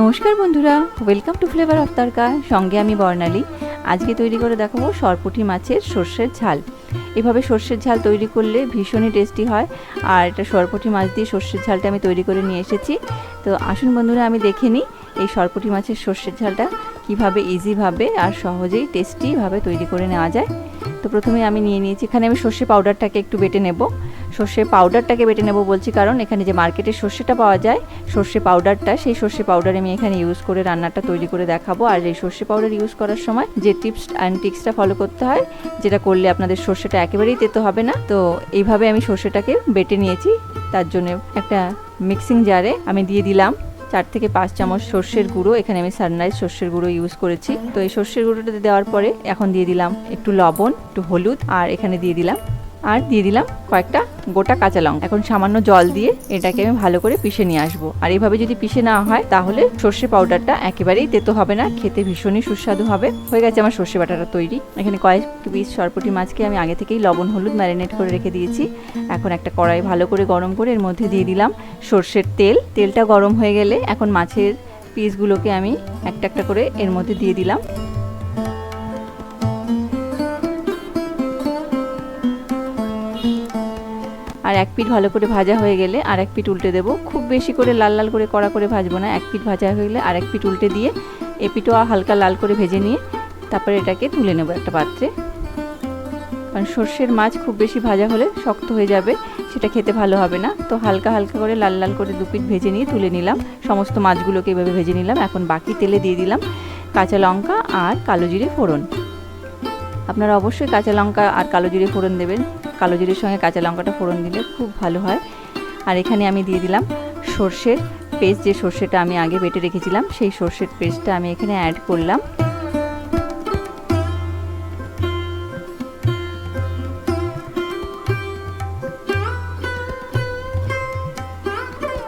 নমস্কার বন্ধুরা welcome to flavour of তারকা সঙ্গে আমি বর্ণালী। আজকে তৈরি করে দেখাবো সরপুটি মাছের সর্ষের ঝাল। এভাবে সর্ষের ঝাল তৈরি করলে ভীষণই টেস্টি হয়, আর এটা সরপুটি মাছ দিয়ে সর্ষের ঝালটা আমি তৈরি করে নিয়ে এসেছি। তো আসুন বন্ধুরা, আমি দেখে নিই এই সরপুটি মাছের সর্ষের ঝালটা কীভাবে ইজিভাবে আর সহজেই টেস্টিভাবে তৈরি করে নেওয়া যায়। তো প্রথমে আমি নিয়ে নিয়েছি, এখানে আমি সর্ষে পাউডারটাকে একটু বেটে নেব। সর্ষে পাউডারটাকে বেটে নেব বলছি কারণ এখানে যে মার্কেটে সর্ষেটা পাওয়া যায়, সর্ষে পাউডারটা সেই সর্ষে পাউডার আমি এখানে ইউজ করে রান্নাটা তৈরি করে দেখাবো। আর এই সর্ষে পাউডার ইউজ করার সময় যে টিপস অ্যান্ড টিক্সটা ফলো করতে হয়, যেটা করলে আপনাদের সর্ষেটা একেবারেই তেতো হবে না। তো এইভাবে আমি সর্ষেটাকে বেটে নিয়েছি। তার জন্য একটা মিক্সিং জারে আমি দিয়ে দিলাম। চার থেকে পাঁচ চামচ সর্ষের গুঁড়ো। এখানে আমি সানরাইজ সর্ষের গুঁড়ো ইউজ করেছি। তো এই সর্ষের গুঁড়োটা দেওয়ার পরে এখন দিয়ে দিলাম একটু লবণ, একটু হলুদ, আর এখানে দিয়ে দিলাম আর দিয়ে দিলাম কয়েকটা গোটা কাঁচা লঙ্কা। এখন সামান্য জল দিয়ে এটাকে আমি ভালো করে পিষে নিয়ে আসব। আর এইভাবে যদি পিষে না হয়, তাহলে সর্ষে পাউডারটা একেবারেই তেতো হবে না, খেতে ভীষণই সুস্বাদু হবে। হয়ে গেছে আমার সর্ষে বাটাটা তৈরি। এখানে কয়েক পিস সরপটি মাছকে আমি আগে থেকেই লবণ, হলুদ ম্যারিনেট করে রেখে দিয়েছি। এখন একটা কড়াই ভালো করে গরম করে এর মধ্যে দিয়ে দিলাম সর্ষের তেল। তেলটা গরম হয়ে গেলে এখন মাছের পিসগুলোকে আমি একটা একটা করে এর মধ্যে দিয়ে দিলাম। আর এক পিঠ ভালো করে ভাজা হয়ে গেলে আর এক পিঠ উল্টে দেবো। খুব বেশি করে লাল লাল করে কড়া করে ভাজবো না, এক পিঠ ভাজা হয়ে গেলে আর এক পিঠ উল্টে দিয়ে এ পিঠও হালকা লাল করে ভেজে নিয়ে তারপরে এটাকে তুলে নেব একটা পাত্রে। কারণ সর্ষের মাছ খুব বেশি ভাজা হলে শক্ত হয়ে যাবে, সেটা খেতে ভালো হবে না। তো হালকা হালকা করে লাল লাল করে দু পিঠ ভেজে নিয়ে তুলে নিলাম। সমস্ত মাছগুলোকে এভাবে ভেজে নিলাম। এখন বাকি তেলে দিয়ে দিলাম কাঁচা লঙ্কা আর কালো জিরে ফোড়ন। আপনারা অবশ্যই কাঁচা লঙ্কা আর কালো জিরে ফোড়ন দেবেন। কালো জিরের সঙ্গে কাঁচা লঙ্কাটা ফোড়ন দিলে খুব ভালো হয়। আর এখানে আমি দিয়ে দিলাম সর্ষের পেস্ট, যে সর্ষেটা আমি আগে বেটে রেখেছিলাম, সেই সর্ষের পেস্টটা আমি এখানে অ্যাড করলাম।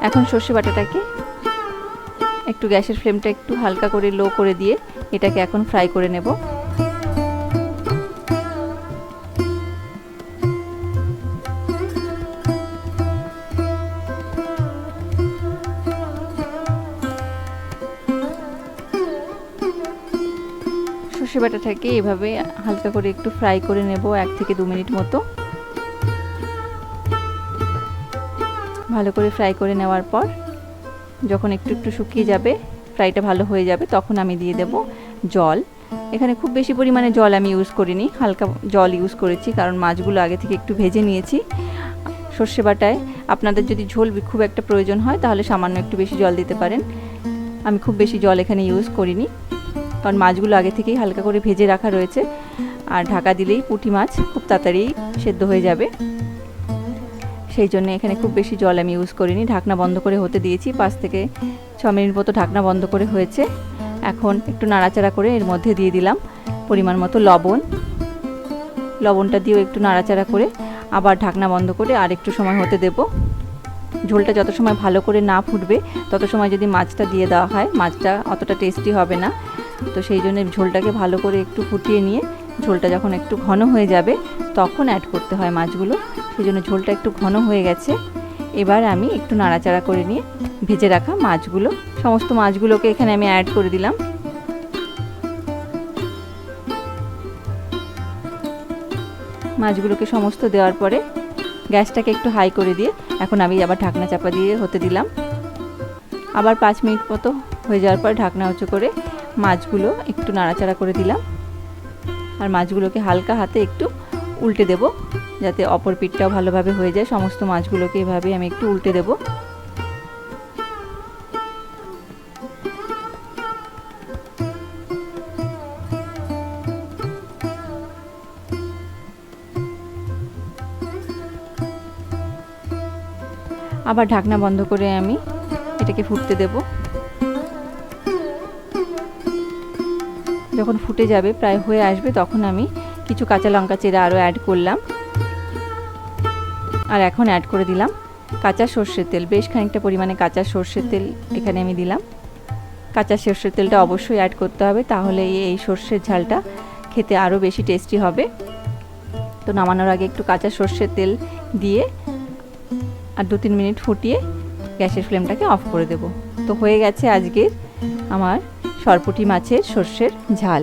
এখন সর্ষে বাটাটাকে একটু গ্যাসের ফ্লেমটা একটু হালকা করে লো করে দিয়ে এটাকে এখন ফ্রাই করে নেব। সর্ষে বাটাটাকে এভাবে হালকা করে একটু ফ্রাই করে নেব এক থেকে দু মিনিট মতো। ভালো করে ফ্রাই করে নেওয়ার পর, যখন একটু একটু শুকিয়ে যাবে ফ্রাইটা ভালো হয়ে যাবে, তখন আমি দিয়ে দেব জল। এখানে খুব বেশি পরিমাণে জল আমি ইউজ করিনি, হালকা জল ইউজ করেছি, কারণ মাছগুলো আগে থেকে একটু ভেজে নিয়েছি। সর্ষে বাটায় আপনাদের যদি ঝোল খুব একটা প্রয়োজন হয়, তাহলে সামান্য একটু বেশি জল দিতে পারেন। আমি খুব বেশি জল এখানে ইউজ করিনি। কারণ মাছগুলো আগে থেকেই হালকা করে ভেজে রাখা রয়েছে। আর ঢাকা দিলেই পুঁটি মাছ খুব তাড়াতাড়ি সেদ্ধ হয়ে যাবে। সেই জন্য এখানে খুব বেশি জল আমি ইউজ করিনি। ঢাকনা বন্ধ করে হতে দিয়েছি। পাঁচ থেকে ছ মিনিট মতো ঢাকনা বন্ধ করে হয়েছে। এখন একটু নাড়াচাড়া করে এর মধ্যে দিয়ে দিলাম পরিমাণ মতো লবণ। লবণটা দিয়েও একটু নাড়াচাড়া করে আবার ঢাকনা বন্ধ করে আর একটু সময় হতে দেব। ঝোলটা যত সময় ভালো করে না ফুটবে, তত সময় যদি মাছটা দিয়ে দেওয়া হয়, মাছটা অতটা টেস্টি হবে না। তো সেই জন্য ঝোলটাকে ভালো করে একটু ফুটিয়ে নিয়ে ঝোলটা যখন একটু ঘন হয়ে যাবে তখন অ্যাড করতে হয় মাছগুলো। সেই জন্য ঝোলটা একটু ঘন হয়ে গেছে। এবার আমি একটু নাড়াচাড়া করে নিয়ে ভেজে রাখা মাছগুলো, সমস্ত মাছগুলোকে এখানে আমি অ্যাড করে দিলাম। মাছগুলোকে সমস্ত দেওয়ার পরে গ্যাসটাকে একটু হাই করে দিয়ে এখন আমি আবার ঢাকনা চাপা দিয়ে হতে দিলাম। আবার পাঁচ মিনিট মতো হয়ে যাওয়ার পর ঢাকনা উঁচু করে মাছগুলো একটু নাড়াচাড়া করে দিলাম। আর মাছগুলোকে হালকা হাতে একটু উল্টে দেব, যাতে অপর পিঠটাও ভালোভাবে হয়ে যায়। সমস্ত মাছগুলোকে এভাবে আমি একটু উল্টে দেব। আবার ঢাকনা বন্ধ করে আমি এটাকে ফুটতে দেবো। যখন ফুটে যাবে, প্রায় হয়ে আসবে, তখন আমি কিছু কাঁচা লঙ্কা চেরা আরও অ্যাড করলাম। আর এখন অ্যাড করে দিলাম কাঁচা সর্ষের তেল। বেশ খানিকটা পরিমাণে কাঁচা সর্ষের তেল এখানে আমি দিলাম। কাঁচা সর্ষের তেলটা অবশ্যই অ্যাড করতে হবে, তাহলে এই সর্ষের ঝালটা খেতে আরও বেশি টেস্টি হবে। তো নামানোর আগে একটু কাঁচা সর্ষের তেল দিয়ে আর দু তিন মিনিট ফুটিয়ে গ্যাসের ফ্লেমটাকে অফ করে দেব। তো হয়ে গেছে আজকের আমার সরপুটি মাছের সর্ষের ঝাল।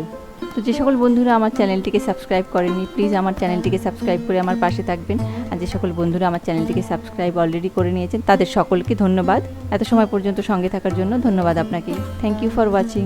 তো যে সকল বন্ধুরা আমার চ্যানেলটিকে সাবস্ক্রাইব করেনি প্লিজ আমার চ্যানেলটিকে সাবস্ক্রাইব করে আমার পাশে থাকবেন। আর যে সকল বন্ধুরা আমার চ্যানেলটিকে সাবস্ক্রাইব অলরেডি করে নিয়েছেন, তাদের সকলকে ধন্যবাদ। এত সময় পর্যন্ত সঙ্গে থাকার জন্য ধন্যবাদ আপনাকে থ্যাংক ইউ ফর ওয়াচিং